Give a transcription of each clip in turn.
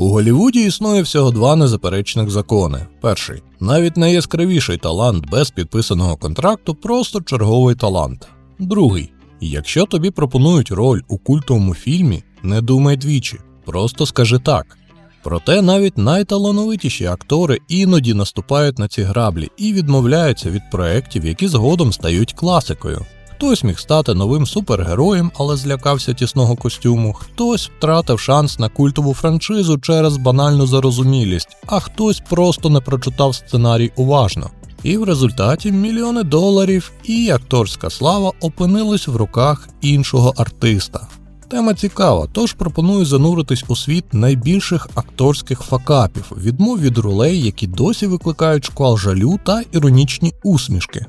У Голлівуді існує всього два незаперечних закони. Перший навіть найяскравіший талант без підписаного контракту просто черговий талант. Другий якщо тобі пропонують роль у культовому фільмі, не думай двічі, просто скажи так. Проте навіть найталановитіші актори іноді наступають на ці граблі і відмовляються від проєктів, які згодом стають класикою. Хтось міг стати новим супергероєм, але злякався тісного костюму, хтось втратив шанс на культову франшизу через банальну зарозумілість, а хтось просто не прочитав сценарій уважно. І в результаті мільйони доларів і акторська слава опинились в руках іншого артиста. Тема цікава, тож пропоную зануритись у світ найбільших акторських факапів, відмов від ролей, які досі викликають шквал жалю та іронічні усмішки.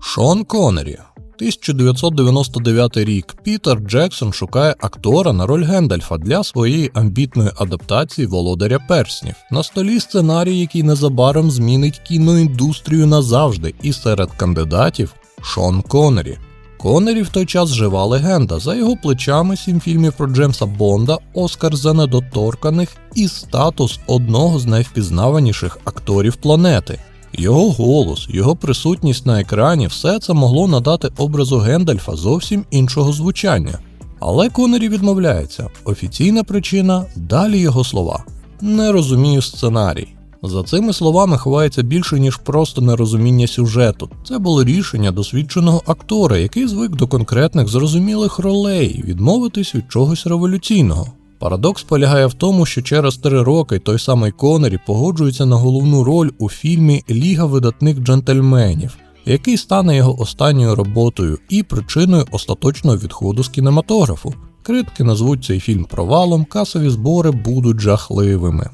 Шон Коннері 1999 рік Пітер Джексон шукає актора на роль Гендальфа для своєї амбітної адаптації володаря перснів. На столі сценарій, який незабаром змінить кіноіндустрію назавжди, і серед кандидатів Шон Коннері. Коннері в той час жива легенда. За його плечами сім фільмів про Джеймса Бонда, Оскар за недоторканих і статус одного з найвпізнаваніших акторів планети. Його голос, його присутність на екрані, все це могло надати образу Гендальфа зовсім іншого звучання. Але Коннері відмовляється. Офіційна причина далі його слова. Не розумію сценарій. За цими словами ховається більше, ніж просто нерозуміння сюжету. Це було рішення досвідченого актора, який звик до конкретних зрозумілих ролей, відмовитись від чогось революційного. Парадокс полягає в тому, що через три роки той самий Конері погоджується на головну роль у фільмі Ліга видатних джентльменів, який стане його останньою роботою і причиною остаточного відходу з кінематографу. Критики назвуть цей фільм провалом, касові збори будуть жахливими.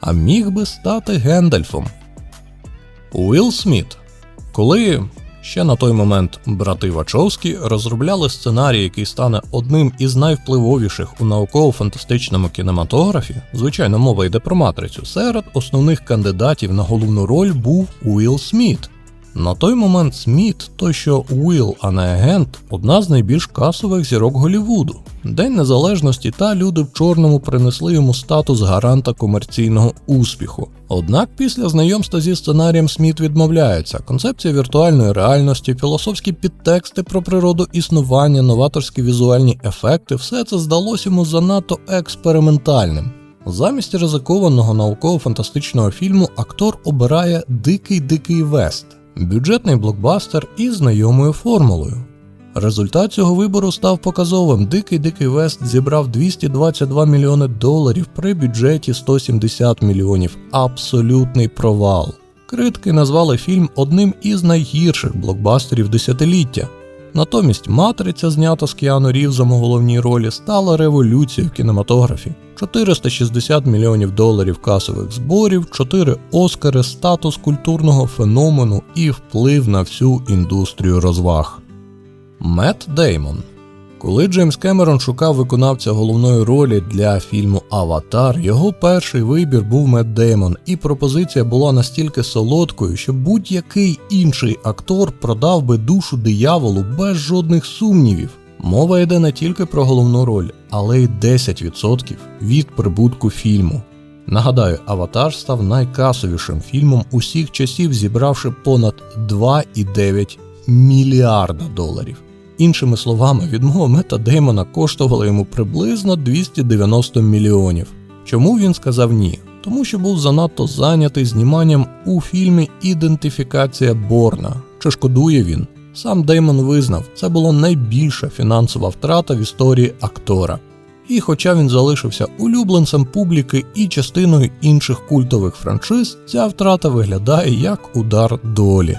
А міг би стати Гендальфом. Уилл Сміт. Коли Ще на той момент брати Вачовські розробляли сценарій, який стане одним із найвпливовіших у науково-фантастичному кінематографі. Звичайно, мова йде про матрицю. Серед основних кандидатів на головну роль був Уіл Сміт. На той момент Сміт, той що Уилл, а не агент, одна з найбільш касових зірок Голівуду. День Незалежності та люди в чорному принесли йому статус гаранта комерційного успіху. Однак після знайомства зі сценарієм Сміт відмовляється. Концепція віртуальної реальності, філософські підтексти про природу існування, новаторські візуальні ефекти все це здалося йому занадто експериментальним. Замість ризикованого науково-фантастичного фільму актор обирає Дикий Дикий Вест, бюджетний блокбастер із знайомою формулою. Результат цього вибору став показовим. Дикий Дикий Вест зібрав 222 мільйони доларів при бюджеті 170 мільйонів. Абсолютний провал. Критики назвали фільм одним із найгірших блокбастерів десятиліття. Натомість матриця, знята з Кіану Рівзом у головній ролі, стала революцією в кінематографі. 460 мільйонів доларів касових зборів, 4 Оскари, статус культурного феномену і вплив на всю індустрію розваг. Мет Деймон. Коли Джеймс Кемерон шукав виконавця головної ролі для фільму Аватар, його перший вибір був Мет Деймон, і пропозиція була настільки солодкою, що будь-який інший актор продав би душу дияволу без жодних сумнівів. Мова йде не тільки про головну роль, але й 10% від прибутку фільму. Нагадаю, Аватар став найкасовішим фільмом усіх часів, зібравши понад 2,9 мільярда доларів. Іншими словами, відмова Мета Деймона коштувала йому приблизно 290 мільйонів. Чому він сказав ні? Тому що був занадто зайнятий зніманням у фільмі Ідентифікація Борна. Чи шкодує він? Сам Деймон визнав, це була найбільша фінансова втрата в історії актора. І хоча він залишився улюбленцем публіки і частиною інших культових франшиз, ця втрата виглядає як удар долі.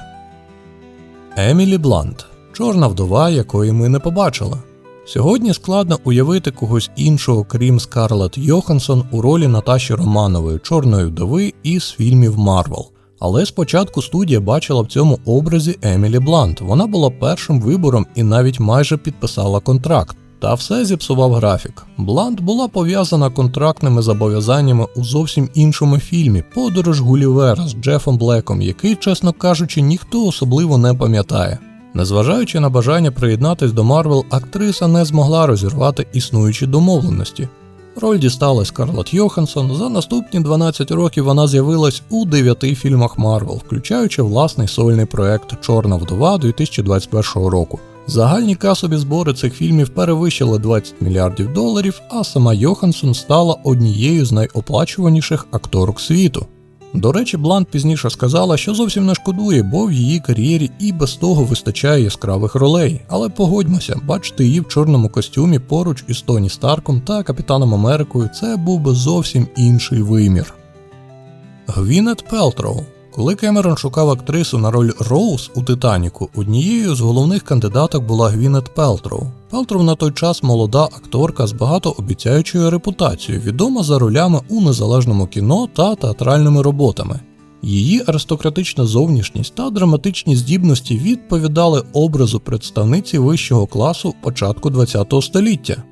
Емілі Блант чорна вдова, якої ми не побачили. Сьогодні складно уявити когось іншого, крім Скарлетт Йоханссон, у ролі Наташі Романової, чорної вдови із фільмів Марвел. Але спочатку студія бачила в цьому образі Емілі Блант. Вона була першим вибором і навіть майже підписала контракт. Та все зіпсував графік. Блант була пов'язана контрактними зобов'язаннями у зовсім іншому фільмі Подорож Гулівера з Джефом Блеком, який, чесно кажучи, ніхто особливо не пам'ятає. Незважаючи на бажання приєднатись до Марвел, актриса не змогла розірвати існуючі домовленості. Роль дісталась Скарлетт Йоханссон. За наступні 12 років вона з'явилась у 9 фільмах Марвел, включаючи власний сольний проект Чорна вдова 2021 року. Загальні касові збори цих фільмів перевищили 20 мільярдів доларів, а сама Йоханссон стала однією з найоплачуваніших акторок світу. До речі, Блант пізніше сказала, що зовсім не шкодує, бо в її кар'єрі і без того вистачає яскравих ролей. Але погодьмося, бачити її в чорному костюмі поруч із Тоні Старком та Капітаном Америкою це був би зовсім інший вимір. Гвінет Пелтроу коли Кемерон шукав актрису на роль Роуз у Титаніку, однією з головних кандидаток була Гвінет Пелтроу. Пелтроу на той час молода акторка з багатообіцяючою репутацією, відома за ролями у незалежному кіно та театральними роботами. Її аристократична зовнішність та драматичні здібності відповідали образу представниці вищого класу початку ХХ століття.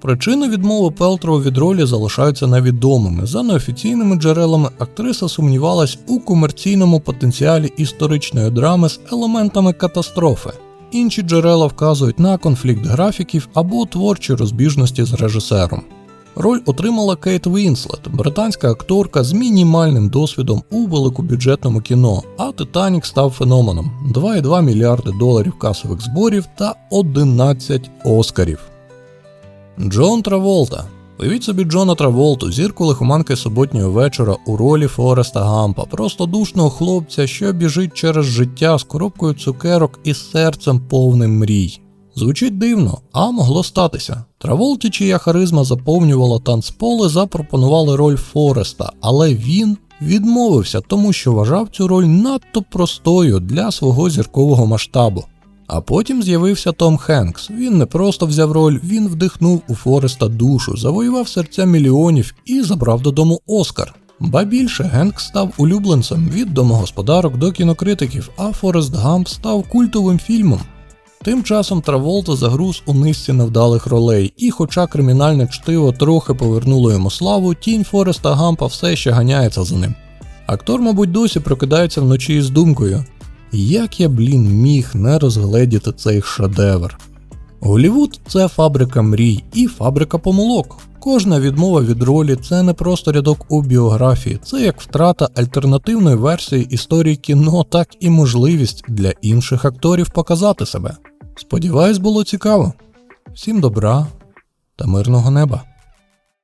Причини відмови Пелтроу від ролі залишаються невідомими. За неофіційними джерелами актриса сумнівалась у комерційному потенціалі історичної драми з елементами катастрофи. Інші джерела вказують на конфлікт графіків або творчі розбіжності з режисером. Роль отримала Кейт Вінслет, британська акторка з мінімальним досвідом у великобюджетному кіно, а Титанік став феноменом 2,2 мільярди доларів касових зборів та 11 оскарів. Джон Траволта. Уявіть собі Джона Траволту, зірку лихоманки суботнього вечора у ролі Фореста Гампа, простодушного хлопця, що біжить через життя з коробкою цукерок і серцем повним мрій. Звучить дивно, а могло статися. Траволті, чия харизма заповнювала танцполи, запропонували роль Фореста, але він відмовився, тому що вважав цю роль надто простою для свого зіркового масштабу. А потім з'явився Том Хенкс. Він не просто взяв роль, він вдихнув у Фореста душу, завоював серця мільйонів і забрав додому Оскар. Ба більше Генкс став улюбленцем від домогосподарок до кінокритиків, а Форест Гамп став культовим фільмом. Тим часом Траволта загруз у низці невдалих ролей, і, хоча кримінальне чтиво трохи повернуло йому славу, тінь Фореста Гампа все ще ганяється за ним. Актор, мабуть, досі прокидається вночі із думкою. Як я, блін, міг не розгледіти цей шедевр? Голівуд це фабрика мрій і фабрика помилок. Кожна відмова від ролі це не просто рядок у біографії, це як втрата альтернативної версії історії кіно, так і можливість для інших акторів показати себе. Сподіваюсь, було цікаво. Всім добра та мирного неба!